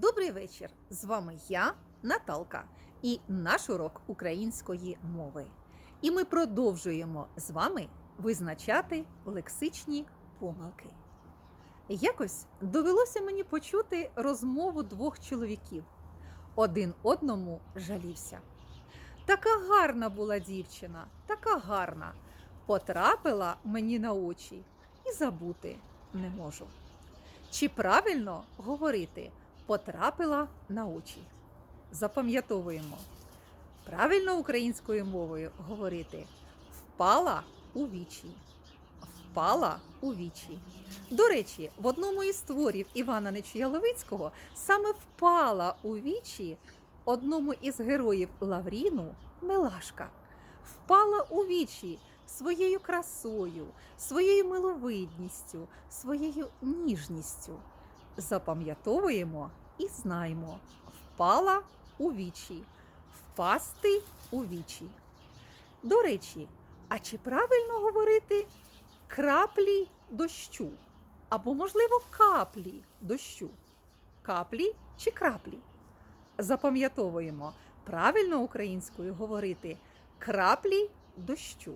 Добрий вечір! З вами я, Наталка, і наш урок української мови. І ми продовжуємо з вами визначати лексичні помилки. Якось довелося мені почути розмову двох чоловіків. Один одному жалівся. Така гарна була дівчина, така гарна. Потрапила мені на очі і забути не можу. Чи правильно говорити потрапила на очі? Запам'ятовуємо. Правильно українською мовою говорити впала у вічі. Впала у вічі. До речі, в одному із творів Івана Нечуя-Левицького саме впала у вічі одному із героїв Лавріну Милашка. Впала у вічі своєю красою, своєю миловидністю, своєю ніжністю. Запам'ятовуємо і знаємо. Впала у вічі, впасти у вічі. До речі, а чи правильно говорити краплі дощу? Або, можливо, каплі дощу? Каплі чи краплі? Запам'ятовуємо правильно українською говорити краплі дощу.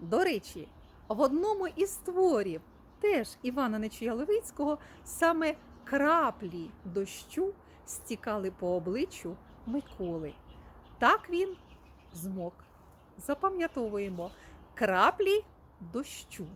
До речі, в одному із творів теж Івана Нечуя-Левицького саме краплі дощу стікали по обличчю Миколи. Так він змог. Запам'ятовуємо краплі дощу.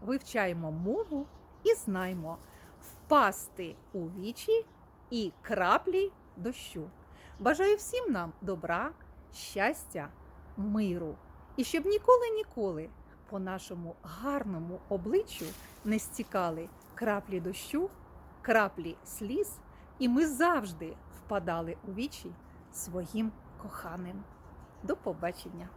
Вивчаємо мову і знаємо впасти у вічі і краплі дощу. Бажаю всім нам добра, щастя, миру. І щоб ніколи-ніколи по нашому гарному обличчю не стікали краплі дощу, краплі сліз, і ми завжди впадали у вічі своїм коханим. До побачення!